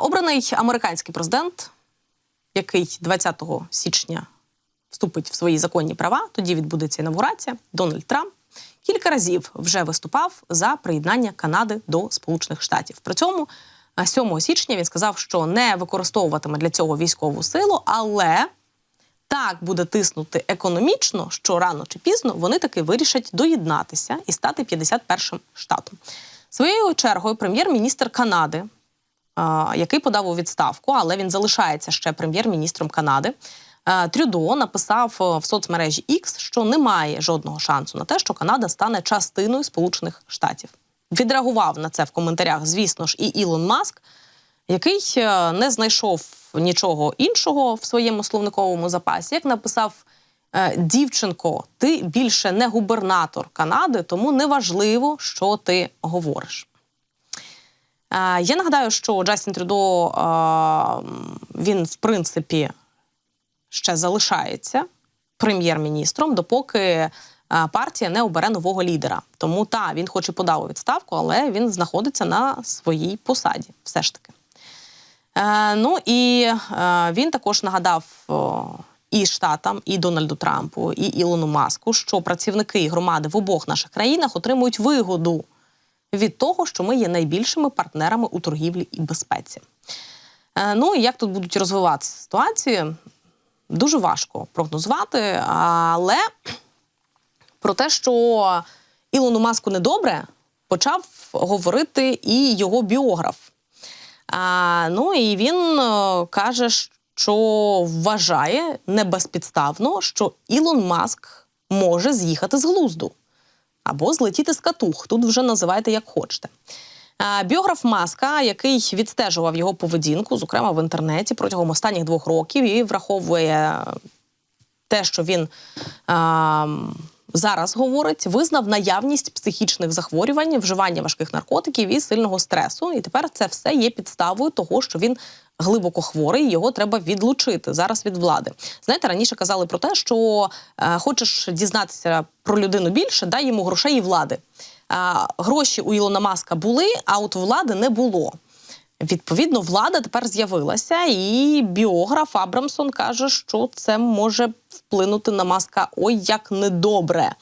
Обраний американський президент, який 20 січня вступить в свої законні права, тоді відбудеться інавгурація. Дональд Трамп кілька разів вже виступав за приєднання Канади до Сполучених Штатів. При цьому е, 7 січня він сказав, що не використовуватиме для цього військову силу, але так буде тиснути економічно, що рано чи пізно вони таки вирішать доєднатися і стати 51-м штатом. Своєю чергою, прем'єр-міністр Канади, який подав у відставку, але він залишається ще прем'єр-міністром Канади. е, Трюдо написав е, в соцмережі X, що немає жодного шансу на те, що Канада стане частиною Сполучених Штатів. Відреагував на це в коментарях, звісно ж, і Ілон Маск, який е, не знайшов нічого іншого в своєму словниковому запасі, як написав дівчинко, ти більше не губернатор Канади, тому неважливо, що ти говориш. Е, Я нагадаю, що Джастін Трюдо е, він, в принципі, ще залишається прем'єр-міністром, допоки е, партія не обере нового лідера. Тому та він хоч і подав у відставку, але він знаходиться на своїй посаді, все ж таки. Ну і він також нагадав і штатам, і Дональду Трампу, і Ілону Маску, що працівники громади в обох наших країнах отримують вигоду від того, що ми є найбільшими партнерами у торгівлі і безпеці. Е, ну і як тут будуть розвиватися ситуації, дуже важко прогнозувати. Але про те, що Ілону Маску недобре, почав говорити і його біограф. Ну і він е, каже, що вважає небезпідставно, що Ілон Маск може з'їхати з глузду або злетіти з катух. Тут вже називайте як хочете. Біограф Маска, який відстежував його поведінку, зокрема в інтернеті протягом останніх двох років, і враховує те, що він а, зараз говорить, визнав наявність психічних захворювань, вживання важких наркотиків і сильного стресу. І тепер це все є підставою того, що він глибоко хворий, його треба відлучити зараз від влади. Знаєте, раніше казали про те, що е, хочеш дізнатися про людину більше, дай йому грошей і влади. А, гроші у Ілона Маска були, а от влади не було. Відповідно, влада тепер з'явилася, і біограф Абрамсон каже, що це може вплинути на маска ой як недобре.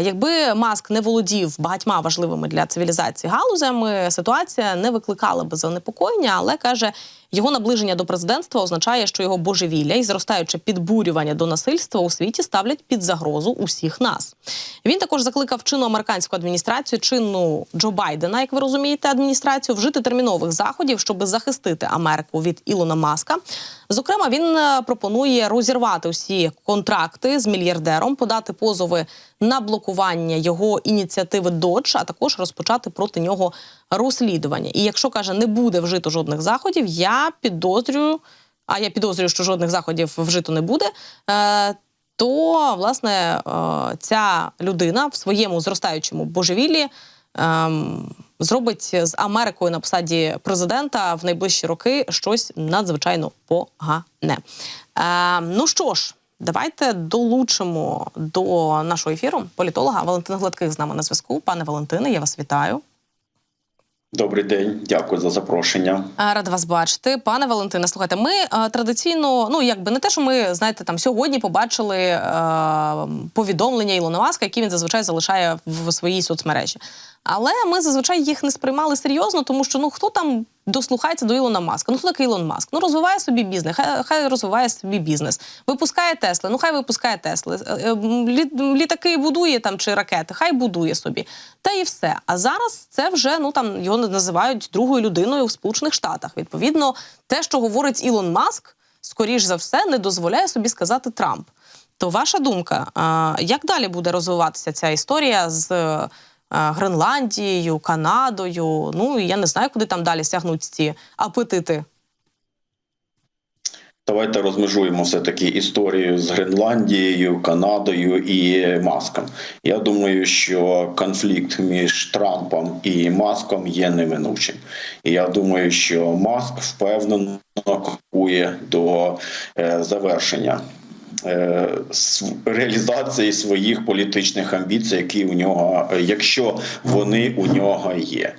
Якби маск не володів багатьма важливими для цивілізації галузями, ситуація не викликала би занепокоєння, але каже, його наближення до президентства означає, що його божевілля і зростаюче підбурювання до насильства у світі ставлять під загрозу усіх нас. Він також закликав чинну американську адміністрацію, чинну Джо Байдена, як ви розумієте, адміністрацію вжити термінових заходів, щоб захистити Америку від Ілона Маска. Зокрема, він е, пропонує розірвати усі контракти з мільярдером, подати позови на блокування його ініціативи Додж, а також розпочати проти нього розслідування. І якщо каже, не буде вжито жодних заходів, я підозрюю, а я підозрюю, що жодних заходів вжито не буде. Е, то власне е, ця людина в своєму зростаючому божевіллі ем, зробить з Америкою на посаді президента в найближчі роки щось надзвичайно погане. Е, ну що ж, давайте долучимо до нашого ефіру політолога Валентина Гладких з нами на зв'язку. Пане Валентине, я вас вітаю. Добрий день, дякую за запрошення. Рада вас бачити, пане Валентине. Слухайте, ми е, традиційно, ну якби не те, що ми знаєте, там сьогодні побачили е, повідомлення Ілона Маска, які він зазвичай залишає в своїй соцмережі. Але ми зазвичай їх не сприймали серйозно, тому що ну хто там дослухається до Ілона Маска? Ну такий Ілон Маск? Ну розвиває собі бізнес, хай, хай розвиває собі бізнес. Випускає Тесли, ну хай випускає Тесли. Е, е, лі- Літаки будує там чи ракети, хай будує собі. Та і все. А зараз це вже ну там його називають другою людиною в Сполучених Штатах. Відповідно, те, що говорить Ілон Маск, скоріш за все, не дозволяє собі сказати Трамп. То ваша думка, як далі буде розвиватися ця історія з Гренландією, Канадою? Ну і я не знаю, куди там далі стягнуть ці апетити. Давайте розмежуємо все таки історію з Гренландією, Канадою і Маском. Я думаю, що конфлікт між Трампом і Маском є неминучим. І я думаю, що Маск впевнено крокує до е, завершення. Е, Реалізації своїх політичних амбіцій, які у нього, е, якщо вони у нього є.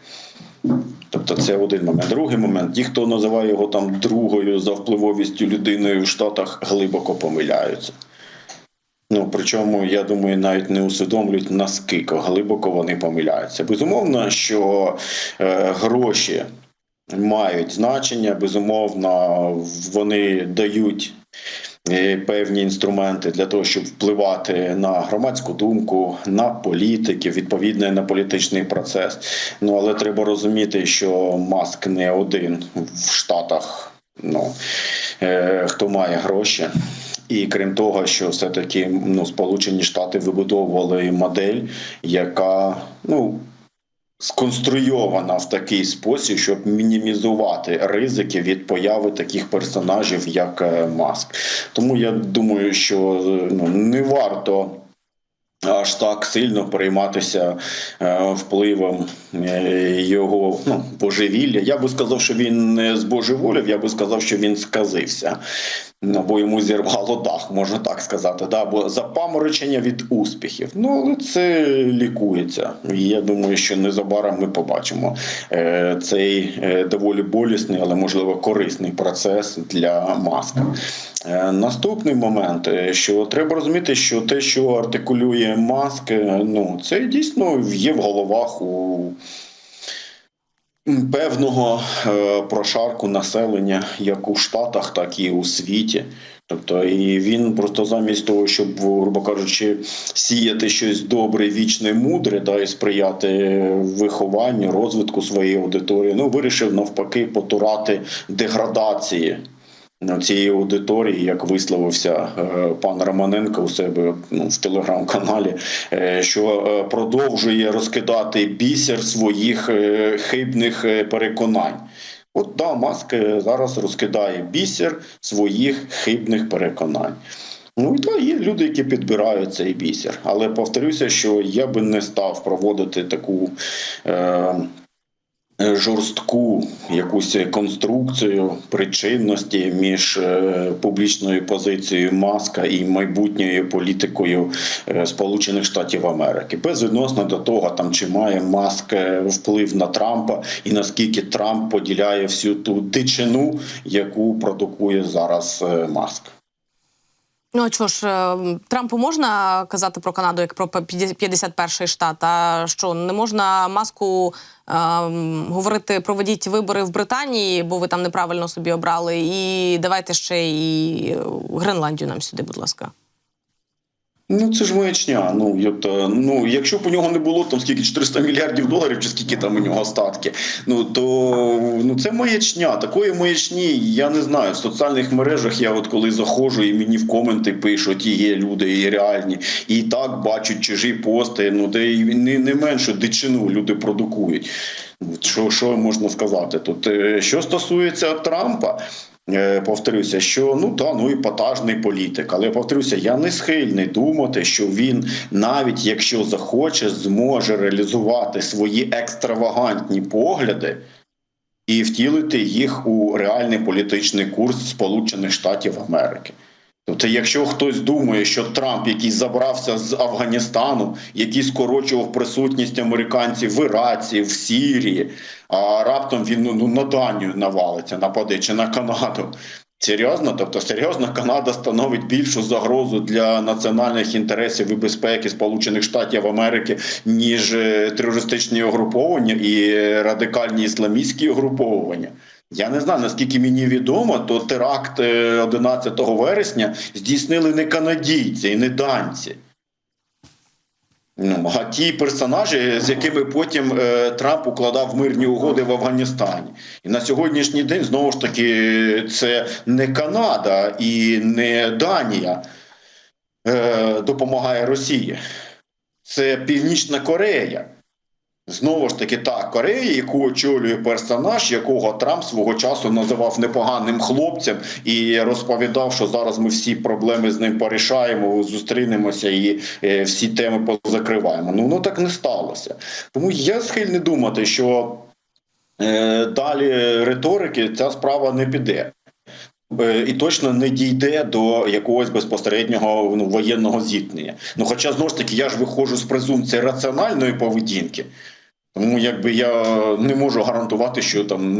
Тобто це один момент. Другий момент, ті, хто називає його там другою за впливовістю людиною в Штатах, глибоко помиляються. Ну, причому, я думаю, навіть не усвідомлюють, наскільки глибоко вони помиляються. Безумовно, що е, гроші мають значення, безумовно, вони дають певні інструменти для того, щоб впливати на громадську думку, на політиків, відповідно на політичний процес. Ну але треба розуміти, що маск не один в Штатах. Ну е, хто має гроші. І крім того, що все-таки ну, Сполучені Штати вибудовували модель, яка ну сконструйована в такий спосіб, щоб мінімізувати ризики від появи таких персонажів, як е, Маск. Тому я думаю, що е, ну, не варто. Аж так сильно перейматися е, впливом е, його ну, божевілля. Я би сказав, що він не збожеволів, я би сказав, що він сказився. Або йому зірвало дах, можна так сказати, да? або запаморочення від успіхів. Ну, але це лікується. Я думаю, що незабаром ми побачимо е, цей доволі болісний, але можливо корисний процес для маска. Наступний момент, що треба розуміти, що те, що артикулює маск, е, ну це дійсно є в головах у певного е, прошарку населення, як у Штатах, так і у світі. Тобто, і він просто замість того, щоб, грубо кажучи, сіяти щось добре, вічне, мудре, да, і сприяти вихованню, розвитку своєї аудиторії, ну вирішив навпаки потурати деградації цієї аудиторії, як висловився е, пан Романенко у себе ну, в телеграм-каналі, е, що е, продовжує розкидати бісер своїх хибних переконань. От да, Маск е, зараз розкидає бісер своїх хибних переконань. Ну і так, є люди, які підбирають цей бісер. Але повторюся, що я би не став проводити таку. Е, жорстку якусь конструкцію причинності між е, публічною позицією маска і майбутньою політикою е, Сполучених Штатів Америки, безвідносно до того, там чи має маск е, вплив на Трампа і наскільки Трамп поділяє всю ту дичину, яку продукує зараз е, маск. Ну а чого ж е, Трампу можна казати про Канаду як про 51-й штат? А що не можна маску е, говорити, проведіть вибори в Британії, бо ви там неправильно собі обрали, і давайте ще і е, Гренландію нам сюди, будь ласка. Ну це ж маячня. Ну тобто, ну якщо б у нього не було там скільки 400 мільярдів доларів, чи скільки там у нього остатки, ну то ну це маячня. Такої маячні я не знаю. В соціальних мережах я от коли заходжу і мені в коменти пишуть, і є люди, і реальні, і так бачать чужі пости. Ну де не, не меншу дичину люди продукують. Що, що можна сказати? Тут е, що стосується Трампа. Е, Повторюся, що ну та ну і потажний політик, але повторюся, я не схильний думати, що він, навіть якщо захоче, зможе реалізувати свої екстравагантні погляди і втілити їх у реальний політичний курс Сполучених Штатів Америки. Тобто, якщо хтось думає, що Трамп, який забрався з Афганістану, який скорочував присутність американців в Іраці, в Сірії, а раптом він ну, ну, на Данію навалиться, нападе чи на Канаду. Серйозно, тобто серйозно, Канада становить більшу загрозу для національних інтересів і безпеки Сполучених Штатів Америки, ніж е, терористичні угруповання і радикальні ісламістські угруповування. Я не знаю, наскільки мені відомо, то теракт е, 11 вересня здійснили не канадійці і не данці. Ну, а ті персонажі, з якими потім е, Трамп укладав мирні угоди в Афганістані. І на сьогоднішній день знову ж таки це не Канада і не Данія е, допомагає Росії. Це Північна Корея. Знову ж таки, та Корея, яку очолює персонаж, якого Трамп свого часу називав непоганим хлопцем і розповідав, що зараз ми всі проблеми з ним порішаємо, зустрінемося і е, всі теми позакриваємо. Ну воно так не сталося. Тому я схильний думати, що е, далі риторики ця справа не піде. Е, І точно не дійде до якогось безпосереднього ну, воєнного зіткнення. Ну, хоча знову ж таки, я ж виходжу з презумпції раціональної поведінки. Тому якби я не можу гарантувати, що там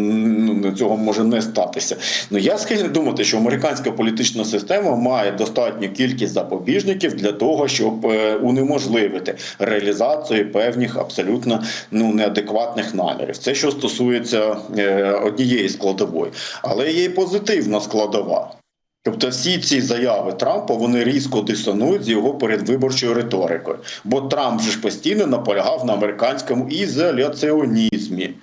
ну, цього може не статися. Ну я схильний думати, що американська політична система має достатню кількість запобіжників для того, щоб е, унеможливити реалізацію певних абсолютно ну неадекватних намірів. Це що стосується е, однієї складової, але є й позитивна складова. Тобто всі ці заяви Трампа вони різко дисонують з його передвиборчою риторикою. Бо Трамп же ж постійно наполягав на американському ізоляціонізмі.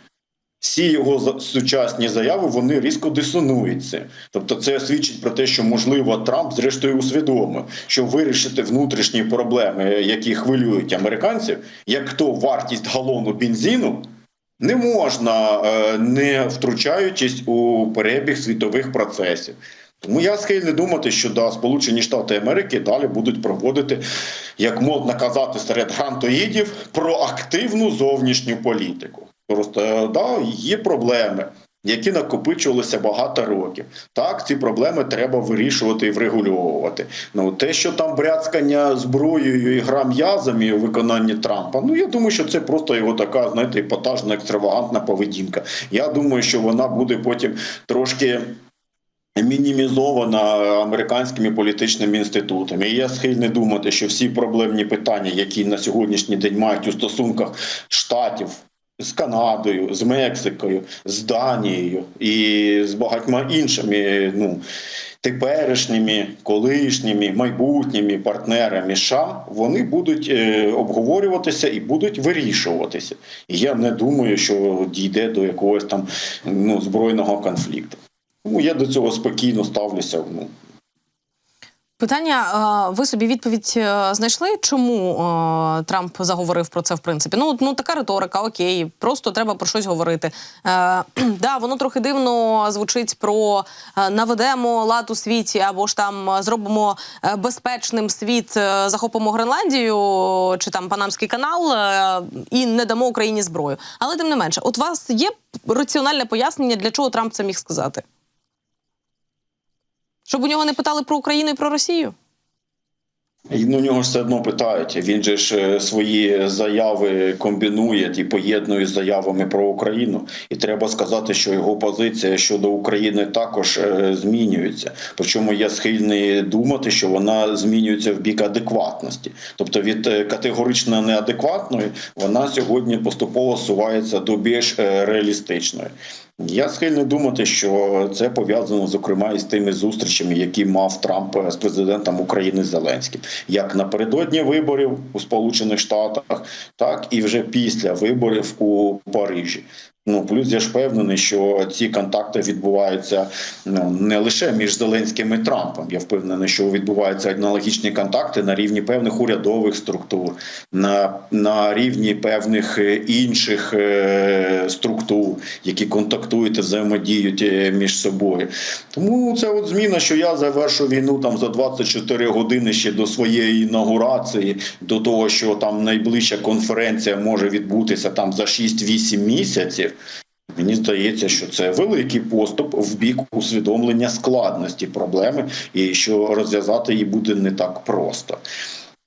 Всі його сучасні заяви вони різко дисонуються. Тобто, це свідчить про те, що можливо Трамп зрештою усвідомив, що вирішити внутрішні проблеми, які хвилюють американців, як то вартість галону бензину, не можна, е, не втручаючись у перебіг світових процесів. Тому я схильний думати, що да, Сполучені Штати Америки далі будуть проводити, як модно казати серед грантоїдів, проактивну зовнішню політику. Просто да, є проблеми, які накопичувалися багато років. Так, ці проблеми треба вирішувати і врегульовувати. Ну те, що там бряцкання зброєю і гра м'язами у виконанні Трампа, ну я думаю, що це просто його така, знаєте, епатажна, екстравагантна поведінка. Я думаю, що вона буде потім трошки. Мінімізована американськими політичними інститутами. І я схильний думати, що всі проблемні питання, які на сьогоднішній день мають у стосунках штатів з Канадою, з Мексикою, з Данією і з багатьма іншими, ну теперішніми, колишніми, майбутніми партнерами США, вони будуть е, обговорюватися і будуть вирішуватися. І я не думаю, що дійде до якогось там ну збройного конфлікту. Тому я до цього спокійно ставлюся. Ну, Питання: ви собі відповідь е, знайшли, чому е, Трамп заговорив про це в принципі? Ну, ну така риторика, окей, просто треба про щось говорити. Е, да, воно трохи дивно звучить про е, наведемо лад у світі, або ж там зробимо безпечним світ, захопимо Гренландію чи там Панамський канал і не дамо Україні зброю. Але тим не менше, от у вас є раціональне пояснення, для чого Трамп це міг сказати? Щоб у нього не питали про Україну і про Росію? Ну, нього все одно питають. Він же ж е, свої заяви комбінує і поєднує з заявами про Україну. І треба сказати, що його позиція щодо України також е, змінюється. Причому я схильний думати, що вона змінюється в бік адекватності. Тобто від е, категорично неадекватної вона сьогодні поступово сувається до більш реалістичної. Я схильний думати, що це пов'язано зокрема із тими зустрічами, які мав Трамп з президентом України Зеленським, як напередодні виборів у Сполучених Штатах, так і вже після виборів у Парижі. Ну плюс я ж впевнений, що ці контакти відбуваються ну не лише між Зеленським і Трампом. Я впевнений, що відбуваються аналогічні контакти на рівні певних урядових структур, на, на рівні певних е, інших е, структур, які контактують і взаємодіють е, між собою. Тому це от зміна, що я завершу війну там за 24 години ще до своєї інаугурації, до того, що там найближча конференція може відбутися там за 6-8 місяців. Мені здається, що це великий поступ в бік усвідомлення складності проблеми, і що розв'язати її буде не так просто.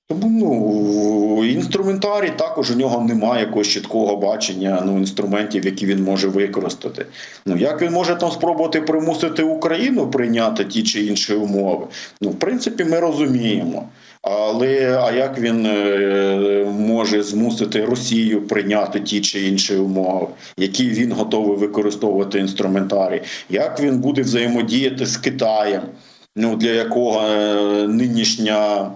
Тому ну інструментарій також у нього немає якогось чіткого бачення ну інструментів, які він може використати. Ну як він може там спробувати примусити Україну прийняти ті чи інші умови? Ну, в принципі, ми розуміємо. Але а як він е, може змусити Росію прийняти ті чи інші умови, які він готовий використовувати інструментарій? Як він буде взаємодіяти з Китаєм, ну для якого е, нинішня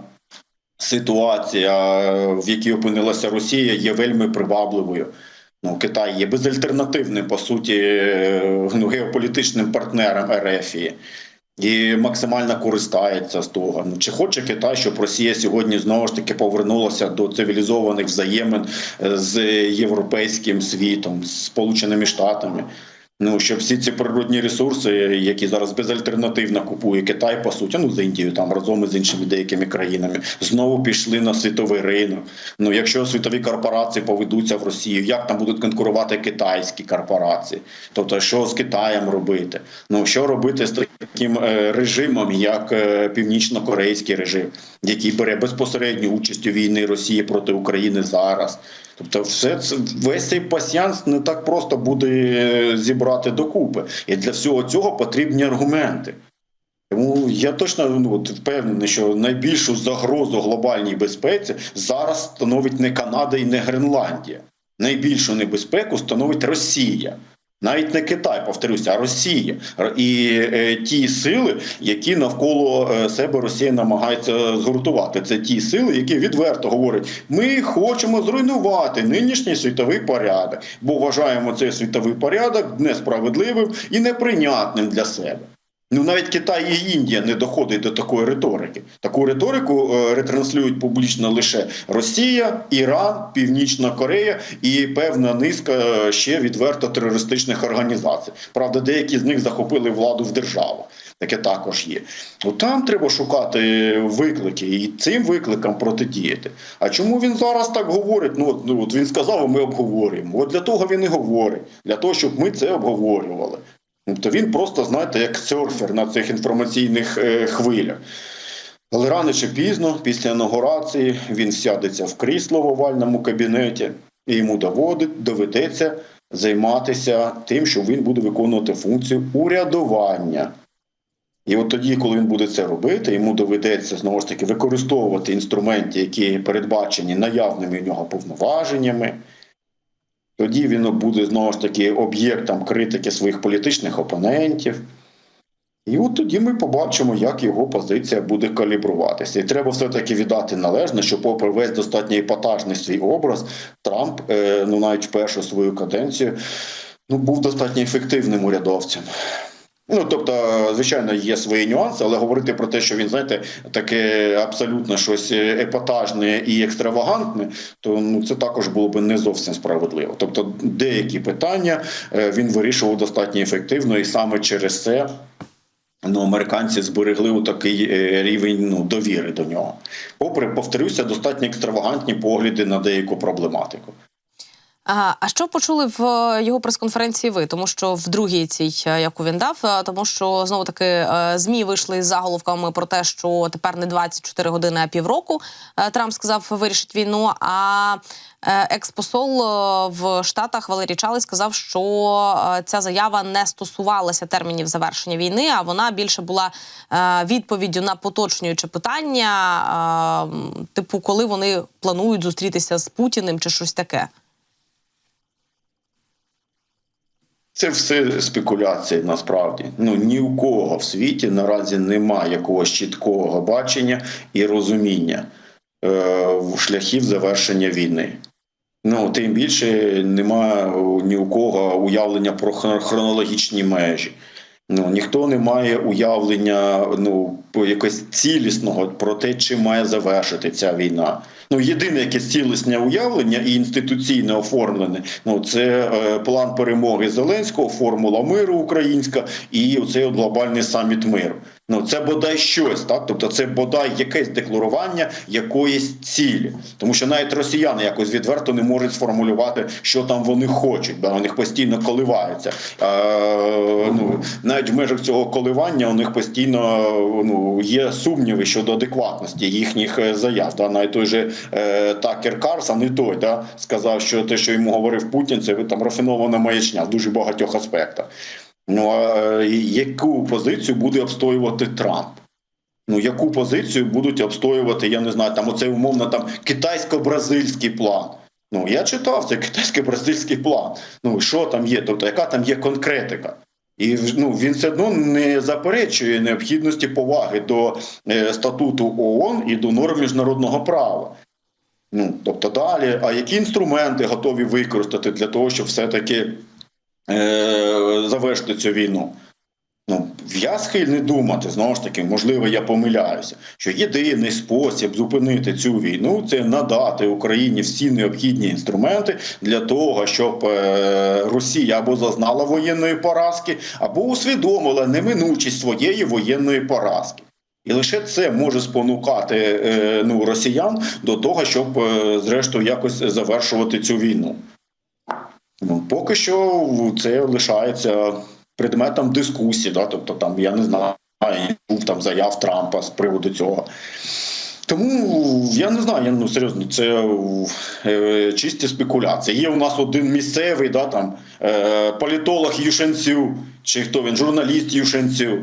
ситуація, в якій опинилася Росія, є вельми привабливою? Ну, Китай є безальтернативним по суті е, ну, геополітичним партнером РФії. І максимально користається з того. Ну чи хоче Китай, щоб Росія сьогодні знову ж таки повернулася до цивілізованих взаємин е, з європейським світом, з Сполученими Штатами? Ну щоб всі ці природні ресурси, які зараз безальтернативно купує Китай, по суті, ну з Індією там разом із іншими деякими країнами, знову пішли на світовий ринок. Ну якщо світові корпорації поведуться в Росію, як там будуть конкурувати китайські корпорації? Тобто, що з Китаєм робити? Ну що робити з таким е, режимом, як е, північно-корейський режим, який бере безпосередню участь у війни Росії проти України зараз? Тобто, все це весь цей пасіянс не так просто буде е, зібрати докупи. І для всього цього потрібні аргументи. Тому я точно ну, от, впевнений, що найбільшу загрозу глобальній безпеці зараз становить не Канада і не Гренландія. Найбільшу небезпеку становить Росія. Навіть не Китай, повторюся, а Росія і е, ті сили, які навколо е, себе Росія намагається згуртувати. Це ті сили, які відверто говорять: ми хочемо зруйнувати нинішній світовий порядок, бо вважаємо цей світовий порядок несправедливим і неприйнятним для себе. Ну навіть Китай і Індія не доходять до такої риторики. Таку риторику е, ретранслюють публічно лише Росія, Іран, Північна Корея і певна низка е, ще відверто терористичних організацій. Правда, деякі з них захопили владу в державах. Таке також є. От там треба шукати виклики і цим викликам протидіяти. А чому він зараз так говорить? Ну от, ну от він сказав, ми обговорюємо. От для того він і говорить, для того, щоб ми це обговорювали. Тобто він просто, знаєте, як серфер на цих інформаційних е, хвилях. Але рано чи пізно, після інаугурації, він сядеться в крісло в овальному кабінеті, і йому доводить, доведеться займатися тим, що він буде виконувати функцію урядування. І от тоді, коли він буде це робити, йому доведеться знову ж таки використовувати інструменти, які передбачені наявними в нього повноваженнями. Тоді він буде знову ж таки об'єктом критики своїх політичних опонентів. І от тоді ми побачимо, як його позиція буде калібруватися. І треба все-таки віддати належне, що, попри весь достатньо епатажний свій образ, Трамп, е, ну навіть першу свою каденцію, ну, був достатньо ефективним урядовцем. Ну, тобто, звичайно, є свої нюанси, але говорити про те, що він, знаєте, таке абсолютно щось епатажне і екстравагантне, то ну це також було б не зовсім справедливо. Тобто, деякі питання е, він вирішував достатньо ефективно, і саме через це ну, американці зберегли у такий е, рівень ну, довіри до нього. Попри, повторюся, достатньо екстравагантні погляди на деяку проблематику. А, що почули в е, його прес-конференції ви? Тому що в другій цій, е, яку він дав, е, тому що знову таки змі вийшли з заголовками про те, що тепер не 24 години, а півроку. Трамп сказав, вирішить війну. А експосол в Штатах Валерій Чалий сказав, що ця заява не стосувалася термінів завершення війни, а вона більше була відповіддю на поточнююче питання, типу, коли вони планують зустрітися з Путіним чи щось таке. Це все спекуляції насправді. Ну ні у кого в світі наразі немає якогось чіткого бачення і розуміння е, шляхів завершення війни. Ну тим більше немає ні у кого уявлення про хро- хронологічні межі. Ну ніхто не має уявлення ну якось цілісного про те, чим має завершити ця війна. Ну єдине яке цілісне уявлення і інституційне оформлене. Ну це е, план перемоги Зеленського, формула миру українська і оцей глобальний саміт миру. Ну це бодай щось, так тобто це бодай якесь декларування якоїсь цілі, тому що навіть росіяни якось відверто не можуть сформулювати, що там вони хочуть, бо у них постійно коливаються. Е, ну навіть в межах цього коливання у них постійно ну є сумніви щодо адекватності їхніх е, заяв. Да? Навіть той же е, Такер Карсон, і той да, сказав, що те, що йому говорив Путін, це там рафінована маячня в дуже багатьох аспектах. Ну а е, яку позицію буде обстоювати Трамп? Ну, яку позицію будуть обстоювати, я не знаю, там оцей умовно там китайсько-бразильський план. Ну, я читав цей китайсько-бразильський план. Ну, що там є? Тобто, яка там є конкретика? І ну, він все одно не заперечує необхідності поваги до е, статуту ООН і до норм міжнародного права. Ну, тобто далі, а які інструменти готові використати для того, щоб все-таки е, завершити цю війну? Ну, я схильний думати, знову ж таки, можливо, я помиляюся, що єдиний спосіб зупинити цю війну це надати Україні всі необхідні інструменти для того, щоб е, Росія або зазнала воєнної поразки, або усвідомила неминучість своєї воєнної поразки. І лише це може спонукати е, ну, росіян до того, щоб е, зрештою якось завершувати цю війну. Ну, поки що це лишається предметом дискусії, да? тобто там я не знаю, був там заяв Трампа з приводу цього. Тому я не знаю, я, ну серйозно, це е, чисті спекуляції. Є у нас один місцевий, да, там, е, політолог Юшенцю, чи хто він, журналіст Юшенцю,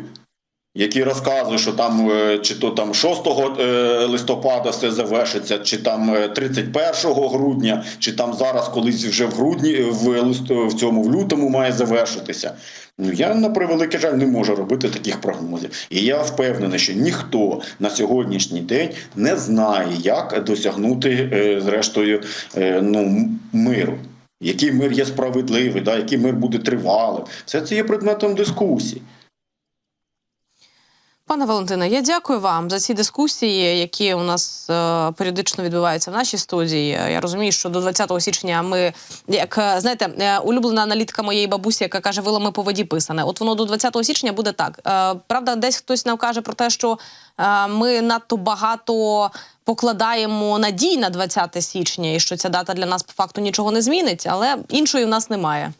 який розказує, що там е, чи то там 6 е, листопада все завершиться, чи там е, 31 грудня, чи там зараз колись вже в грудні, е, в в цьому в лютому має завершитися. Ну я на превеликий жаль не можу робити таких прогнозів. І я впевнений, що ніхто на сьогоднішній день не знає, як досягнути е, зрештою е, ну, миру. Який мир є справедливий, да, який мир буде тривалим. Все це є предметом дискусії. Пане Валентине, я дякую вам за ці дискусії, які у нас е, періодично відбуваються в нашій студії. Я розумію, що до 20 січня ми, як е, знаєте, е, улюблена аналітика моєї бабусі, яка каже, вилами по воді писане. От воно до 20 січня буде так. Е, правда, десь хтось нам каже про те, що е, ми надто багато покладаємо надій на 20 січня, і що ця дата для нас по факту нічого не змінить, але іншої в нас немає.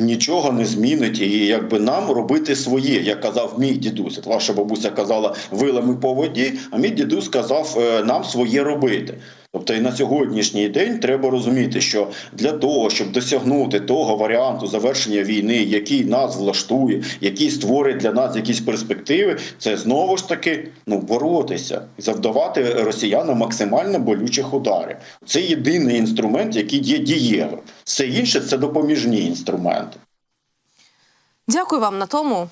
Нічого не змінить, і якби нам робити своє, як казав мій дідусь. От Ваша бабуся казала вилами по воді, а мій дідусь сказав е, нам своє робити. Тобто і на сьогоднішній день треба розуміти, що для того, щоб досягнути того варіанту завершення війни, який нас влаштує, який створить для нас якісь перспективи, це знову ж таки ну боротися і завдавати росіянам максимально болючих ударів. Це єдиний інструмент, який є дієвим. Все інше це допоміжні інструменти. Дякую вам на тому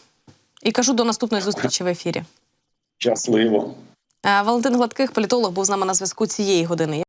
і кажу до наступної зустрічі в ефірі. Щасливо. Е, Валентин Гладких, політолог, був з нами на зв'язку цієї години.